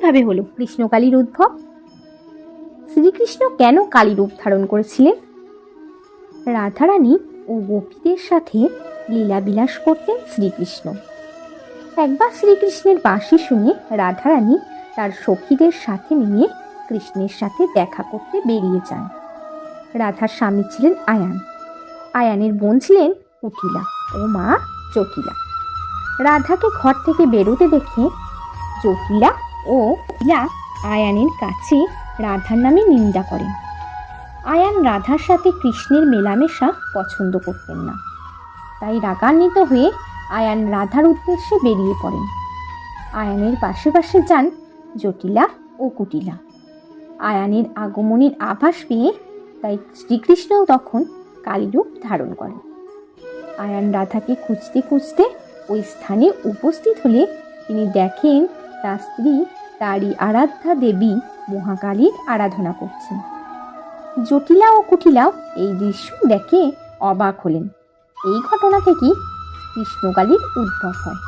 কীভাবে হলো? কৃষ্ণকালীর উদ্ভব? শ্রীকৃষ্ণ কেন কালী রূপ ধারণ করেছিলেন? রাধারানী ও গোপীদের সাথে লীলাবিলাস করতেন শ্রীকৃষ্ণ। একবার শ্রীকৃষ্ণের বাঁশি শুনে রাধারানী তার সখীদের সাথে নিয়ে কৃষ্ণের সাথে দেখা করতে বেরিয়ে যান। রাধার স্বামী ছিলেন আয়ান। আয়ানের বোন ছিলেন কুটিলা ও মা জটিলা রাধাকে ঘর থেকে বেরোতে দেখে জটিলা ও কুটিলা আয়ানের কাছে রাধার নামে নিন্দা করেন আয়ান রাধার সাথে কৃষ্ণের মেলামেশা পছন্দ করতেন না। তাই রাগান্বিত হয়ে আয়ান রাধার উদ্দেশ্যে বেরিয়ে পড়েন। আয়ানের পাশে পাশে যান জটিলা ও কুটিলা। আয়ানের আগমনের আভাস পেয়ে তাই শ্রীকৃষ্ণও তখন কালীরূপ ধারণ করেন। আয়ান রাধাকে খুঁজতে খুঁজতে ওই স্থানে উপস্থিত হলে তিনি দেখেন তার স্ত্রী তারই আরাধ্যা দেবী মহাকালীর আরাধনা করছেন। জটিলা ও কুটিলাও এই দৃশ্য দেখে অবাক হলেন। এই ঘটনা থেকেই কৃষ্ণকালীর উদ্ভব হয়।